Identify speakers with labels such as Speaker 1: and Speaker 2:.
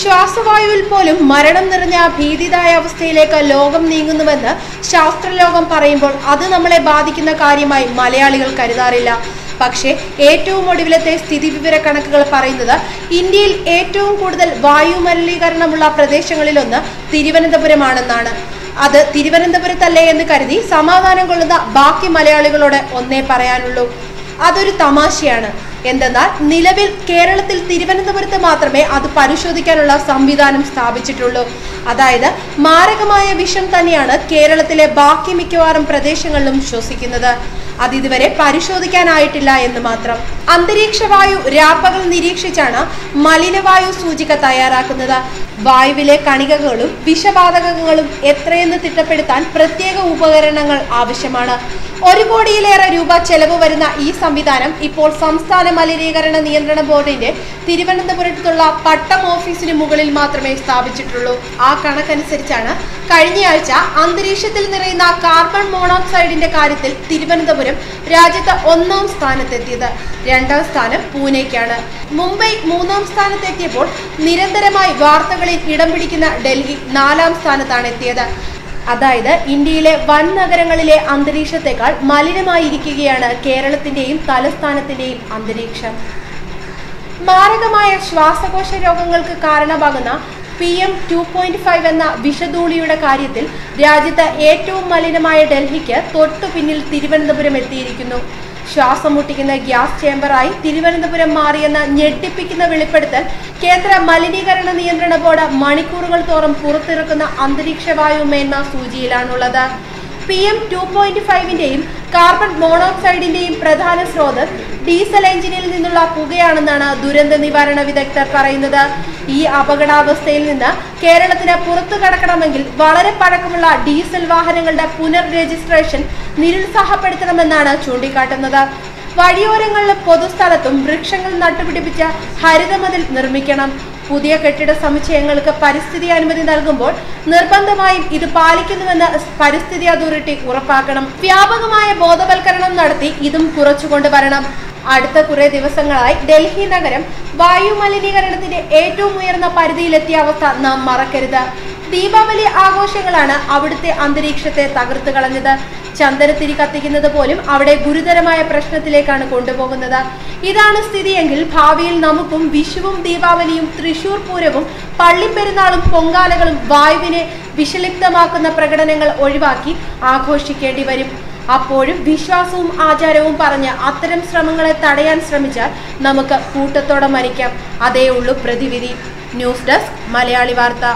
Speaker 1: ശ്വാസവായുവിൽ പോലും മരണം നിറഞ്ഞ ഭീതിതായ അവസ്ഥയിലേക്ക് ലോകം നീങ്ങുന്നുവെന്ന് ശാസ്ത്രലോകം പറയുമ്പോൾ അത് നമ്മളെ ബാധിക്കുന്ന കാര്യമായി മലയാളികൾ കരുതാറില്ല. പക്ഷേ ഏറ്റവും ഒടുവിലത്തെ സ്ഥിതിവിവര കണക്കുകൾ പറയുന്നത് ഇന്ത്യയിൽ ഏറ്റവും കൂടുതൽ വായു മലിനീകരണമുള്ള പ്രദേശങ്ങളിലൊന്ന് തിരുവനന്തപുരമാണെന്നാണ്. അത് തിരുവനന്തപുരത്തല്ലേ എന്ന് കരുതി സമാധാനം കൊള്ളുന്ന ബാക്കി മലയാളികളോട് ഒന്നേ പറയാനുള്ളൂ. അതൊരു തമാശയാണ്. എന്തെന്നാൽ നിലവിൽ കേരളത്തിൽ തിരുവനന്തപുരത്ത് മാത്രമേ അത് പരിശോധിക്കാനുള്ള സംവിധാനം സ്ഥാപിച്ചിട്ടുള്ളൂ. അതായത് മാരകമായ വിഷം തന്നെയാണ് കേരളത്തിലെ ബാക്കി മിക്കവാറും പ്രദേശങ്ങളിലും ശ്വസിക്കുന്നത്. അത് ഇതുവരെ പരിശോധിക്കാനായിട്ടില്ല എന്ന് മാത്രം. അന്തരീക്ഷ വായു രാപ്പകൽ നിരീക്ഷിച്ചാണ് മലിനവായു സൂചിക തയ്യാറാക്കുന്നത്. വായുവിലെ കണികകളും വിഷവാതകങ്ങളും എത്രയെന്ന് തിട്ടപ്പെടുത്താൻ പ്രത്യേക ഉപകരണങ്ങൾ ആവശ്യമാണ്. ഒരു കോടിയിലേറെ രൂപ ചെലവ് വരുന്ന ഈ സംവിധാനം ഇപ്പോൾ സംസ്ഥാന മലിനീകരണ നിയന്ത്രണ ബോർഡിന്റെ തിരുവനന്തപുരത്തുള്ള പട്ടം ഓഫീസിന് മുകളിൽ മാത്രമേ സ്ഥാപിച്ചിട്ടുള്ളൂ. ആ കണക്കനുസരിച്ചാണ് കഴിഞ്ഞയാഴ്ച അന്തരീക്ഷത്തിൽ നിറയുന്ന കാർബൺ മോണോക്സൈഡിന്റെ കാര്യത്തിൽ തിരുവനന്തപുരം രാജ്യത്ത് ഒന്നാം സ്ഥാനത്തെത്തിയത്. രണ്ടാം സ്ഥാനം പൂനെക്കാണ്. മുംബൈ മൂന്നാം സ്ഥാനത്തെത്തിയപ്പോൾ നിരന്തരമായി വാർത്തകളിൽ ഇടം പിടിക്കുന്ന ഡൽഹി നാലാം സ്ഥാനത്താണ് എത്തിയത്. അതായത് ഇന്ത്യയിലെ വൻ നഗരങ്ങളിലെ അന്തരീക്ഷത്തെക്കാൾ മലിനമായിരിക്കുകയാണ് കേരളത്തിന്റെയും തലസ്ഥാനത്തിന്റെയും അന്തരീക്ഷം. മാരകമായ ശ്വാസകോശ രോഗങ്ങൾക്ക് കാരണമാകുന്ന P M two point five എന്ന വിഷധൂളിയുടെ കാര്യത്തിൽ രാജ്യത്ത് ഏറ്റവും മലിനമായ ഡൽഹിക്ക് തൊട്ടു പിന്നിൽ തിരുവനന്തപുരം എത്തിയിരിക്കുന്നു. ശ്വാസം മുട്ടിക്കുന്ന ഗ്യാസ് ചേംബറായി തിരുവനന്തപുരം മാറിയെന്ന ഞെട്ടിപ്പിക്കുന്ന വെളിപ്പെടുത്തൽ കേന്ദ്ര മലിനീകരണ നിയന്ത്രണ ബോർഡ് മണിക്കൂറുകൾ തോറും പുറത്തിറക്കുന്ന അന്തരീക്ഷ വായു മേന്മ സൂചിയിലാണുള്ളത് പി എം ടു പോയിന്റ് ഫൈവിന്റെയും കാർബൺ മോണോക്സൈഡിന്റെയും പ്രധാന സ്രോതസ് ഡീസൽ എഞ്ചിനിൽ നിന്നുള്ള പുകയാണെന്നാണ് ദുരന്ത നിവാരണ വിദഗ്ധർ പറയുന്നത്. ഈ അപകടാവസ്ഥയിൽ നിന്ന് കേരളത്തിന് പുറത്തു കടക്കണമെങ്കിൽ വളരെ പഴക്കമുള്ള ഡീസൽ വാഹനങ്ങളുടെ പുനർ രജിസ്ട്രേഷൻ നിരുത്സാഹപ്പെടുത്തണമെന്നാണ് ചൂണ്ടിക്കാട്ടുന്നത്. വഴിയോരങ്ങളിലും പൊതുസ്ഥലത്തും വൃക്ഷങ്ങൾ നട്ടുപിടിപ്പിച്ച് ഹരിതമതിൽ നിർമ്മിക്കണം. പുതിയ കെട്ടിട സമുച്ചയങ്ങൾക്ക് പരിസ്ഥിതി അനുമതി നൽകുമ്പോൾ നിർബന്ധമായും ഇത് പാലിക്കുന്നുവെന്ന് പരിസ്ഥിതി അതോറിറ്റി ഉറപ്പാക്കണം. വ്യാപകമായ ബോധവൽക്കരണം നടത്തി ഇതും കുറച്ചുകൊണ്ടുവരണം അടുത്ത കുറെ ദിവസങ്ങളായി ഡൽഹി നഗരം വായു മലിനീകരണത്തിന്റെ ഏറ്റവും ഉയർന്ന പരിധിയിലെത്തിയ അവസ്ഥ നാം മറക്കരുത്. ദീപാവലി ആഘോഷങ്ങളാണ് അവിടുത്തെ അന്തരീക്ഷത്തെ തകർത്തു കളഞ്ഞത്. ചന്ദനത്തിരി കത്തിക്കുന്നത് പോലും അവിടെ ഗുരുതരമായ പ്രശ്നത്തിലേക്കാണ് കൊണ്ടുപോകുന്നത്. ഇതാണ് സ്ഥിതിയെങ്കിൽ ഭാവിയിൽ നമുക്കും വിഷുവും ദീപാവലിയും തൃശൂർ പൂരവും പള്ളിപ്പെരുന്നാളും പൊങ്കാലകളും വായുവിനെ വിഷലിപ്തമാക്കുന്ന പ്രകടനങ്ങൾ ഒഴിവാക്കി ആഘോഷിക്കേണ്ടി വരും. അപ്പോഴും വിശ്വാസവും ആചാരവും പറഞ്ഞ് അത്തരം ശ്രമങ്ങളെ തടയാൻ ശ്രമിച്ചാൽ നമുക്ക് കൂട്ടത്തോടെ മരിക്കാം. അതേ ഉള്ളൂ പ്രതിവിധി. ന്യൂസ് ഡെസ്ക് മലയാളി വാർത്ത.